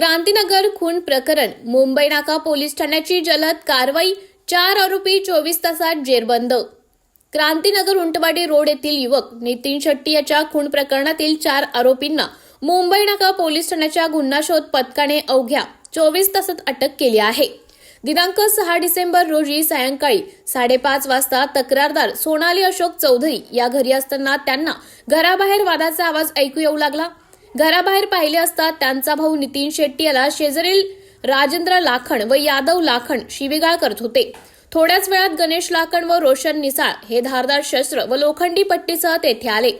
क्रांतीनगर खून प्रकरण मुंबई नाका पोलीस ठाण्याची जलद कारवाई चार आरोपी चोवीस तासात जेरबंद. क्रांतीनगर उंटवाडी रोड येथील युवक नितीन शेट्टी याच्या खून प्रकरणातील चार आरोपींना मुंबई नाका पोलीस ठाण्याच्या गुन्हा शोध पथकाने अवघ्या चोवीस तासात अटक केली आहे. दिनांक सहा डिसेंबर रोजी सायंकाळी साडेपाच वाजता तक्रारदार सोनाली अशोक चौधरी या घरी असताना त्यांना घराबाहेर वादाचा आवाज ऐकू येऊ लागला. घराबाहेर पाहिले असता त्यांचा भाऊ नितीन शेट्टी याला शेजारील राजेंद्र लाखण व यादव लाखण शिवीगाळ करत होते. थोड्याच वेळात गणेश लाखण व रोशन निसाळ हे धारदार शस्त्र व लोखंडी पट्टीसह तेथे आले.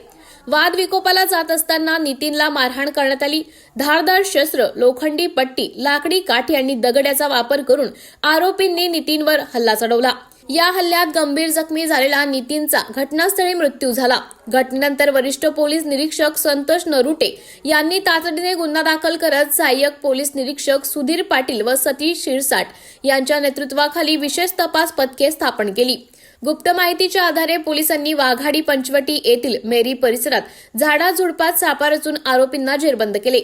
वाद विकोपाला जात असताना नितीनला मारहाण करण्यात आली. धारदार शस्त्र लोखंडी पट्टी लाकडी काठी आणि दगड्याचा वापर करून आरोपींनी नितीनवर हल्ला चढवला. या हल्ल्यात गंभीर जखमी झालेला नितीनचा घटनास्थळी मृत्यू झाला. घटनेनंतर वरिष्ठ पोलीस निरीक्षक संतोष नरुटे यांनी तातडीने गुन्हा दाखल करत सहाय्यक पोलीस निरीक्षक सुधीर पाटील व सतीश शिरसाट यांच्या नेतृत्वाखाली विशेष तपास पथके स्थापन केली. गुप्त माहितीच्या आधारे पोलिसांनी वाघाडी पंचवटी येथील मेरी परिसरात झाडाझुडपात सापा रचून आरोपींना जेरबंद केले.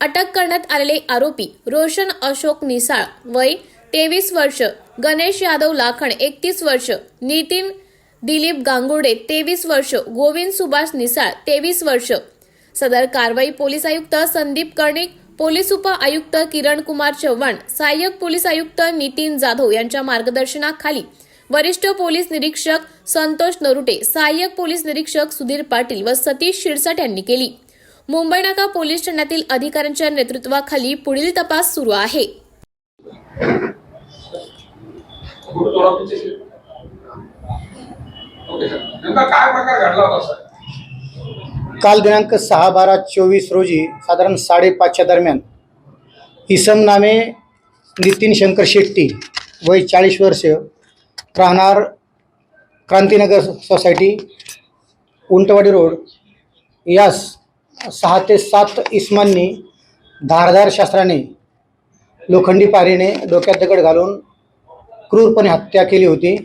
अटक करण्यात आलेले आरोपी रोशन अशोक निसाळ वय तेवीस वर्ष गणेश यादव लाखण एकतीस वर्ष नितीन दिलीप गांगुडे तेवीस वर्ष गोविंद सुभाष निसाळ तेवीस वर्ष. सदर कारवाई पोलीस आयुक्त संदीप कर्णिक पोलीस उप आयुक्त किरण कुमार चव्हाण सहाय्यक पोलीस आयुक्त नितीन जाधव यांच्या मार्गदर्शनाखाली वरिष्ठ पोलीस निरीक्षक संतोष नरुटे सहाय्यक पोलीस निरीक्षक सुधीर पाटील व सतीश शिरसाट यांनी केली. मुंबई नाका पोलीस ठाण्यातील अधिकाऱ्यांच्या नेतृत्वाखाली पुढील तपास सुरू आहे. ओके सर नेमका काय प्रकार घडला होता सर काल दिनांक सहा बारा चोवीस रोजी साधारण साडेपाचच्या दरम्यान इसम नामे नितीन शंकर शेट्टी वय चाळीस वर्ष राहणार क्रांतीनगर सोसायटी उंटवाडी रोड. यास सहा ते सात इसमांनी धारदार शास्त्राने लोखंडी पारीने डोक्यात दगड घालून क्रूरपणे हत्या केली होती.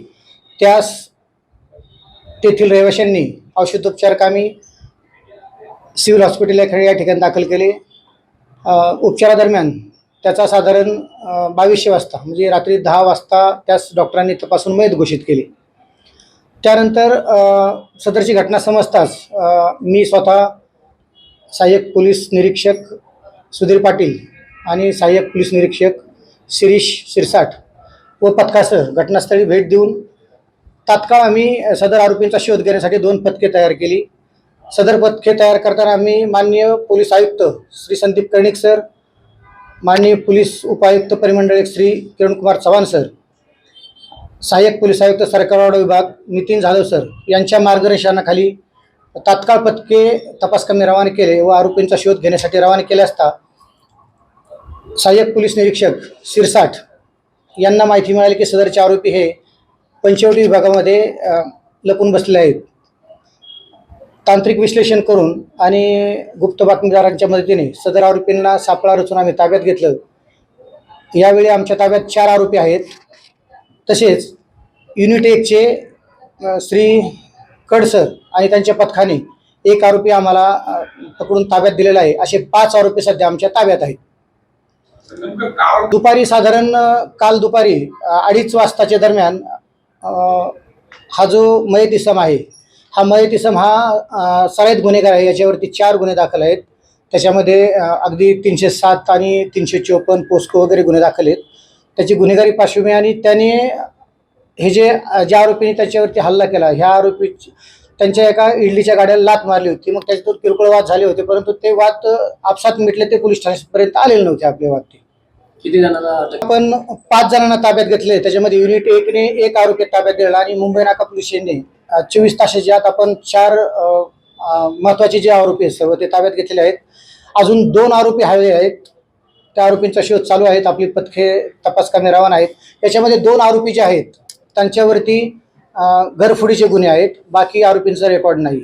त्यास तेथील रहिवाशांनी औषधोपचार कामी सिव्हिल हॉस्पिटल या या ठिकाणी दाखल केले. उपचारादरम्यान त्याचा साधारण बावीसशे वाजता म्हणजे रात्री दहा वाजता त्यास डॉक्टरांनी तपासून मयत घोषित केली. त्यानंतर सदरची घटना समजताच मी स्वतः सहाय्यक पोलीस निरीक्षक सुधीर पाटील आणि सहाय्यक पोलीस निरीक्षक शिरीष शिरसाट व पथकासह घटनास्थळी भेट देऊन तात्काळ आम्ही सदर आरोपींचा शोध घेण्यासाठी दोन पथके तयार केली. सदर पथके तयार करताना आम्ही माननीय पोलीस आयुक्त श्री संदीप कर्णिक सर माननीय पोलीस उपायुक्त परिमंडळ श्री किरणकुमार चव्हाण सर सहाय्यक पोलीस आयुक्त सरकारवाडा विभाग नितीन जाधव सर यांच्या मार्गदर्शनाखाली तात्काळ पथके तपास कमी रवाना केले व आरोपींचा शोध घेण्यासाठी रवाना केले असता सहाय्यक पोलीस निरीक्षक शिरसाठ यांना माहिती मिळाली की सदरचे आरोपी हे पंचवटी विभागामध्ये लपून बसलेले आहेत. तांत्रिक विश्लेषण करून आणि गुप्त बातमीदारांच्या मदतीने सदर आरोपींना सापळा रचून आम्ही ताब्यात घेतलं. यावेळी आमच्या ताब्यात चार आरोपी आहेत. तसेच युनिट एकचे श्री कडसर आणि त्यांच्या पथकाने एक आरोपी आम्हाला पकडून ताब्यात दिलेला आहे. असे पाच आरोपी सध्या आमच्या ताब्यात आहेत. दुपारी साधारण काल दुपारी अडीच वाजताच्या दरम्यान हा जो मयत इसम आहे हा मयत इसम हा अ, सराईत गुन्हेगार आहे. याच्यावरती चार गुन्हे दाखल आहेत. त्याच्यामध्ये अगदी तीनशे सात आणि तीनशे चोपन्न पोस्को वगैरे गुन्हे दाखल आहेत. त्याची गुन्हेगारी पार्श्वभूमी आणि त्याने हे जे ज्या आरोपीने त्याच्यावरती हल्ला केला ह्या आरोपी त्यांच्या एका इडलीच्या गाड्याला लात मारली होती. मग त्याच्यातून किरकोळ वाद झाले होते परंतु ते वाद आपसात मिटले ते पोलीस ठाण्यापर्यंत आलेले नव्हते आपले वाद ते. किती जणांना अटक आपण पाच जणांना ताब्यात घेतले. त्याच्यामध्ये युनिट एकने एक आरोपी ताब्यात दिला आणि मुंबई नाका पोलीस स्टेशनने चोवीस तासाच्या आत आपण चार महत्त्वाचे जे आरोपी आहेत सर्व ते ताब्यात घेतलेले आहेत. अजून दोन आरोपी हवे आहेत. त्या आरोपींचा शोध चालू आहेत. आपली पथके तपास कामी रवाना आहेत. त्याच्यामध्ये दोन आरोपी जे आहेत त्यांच्यावरती घरफोडीचे गुन्हे आहेत. बाकी आरोपींचा रेकॉर्ड नाही.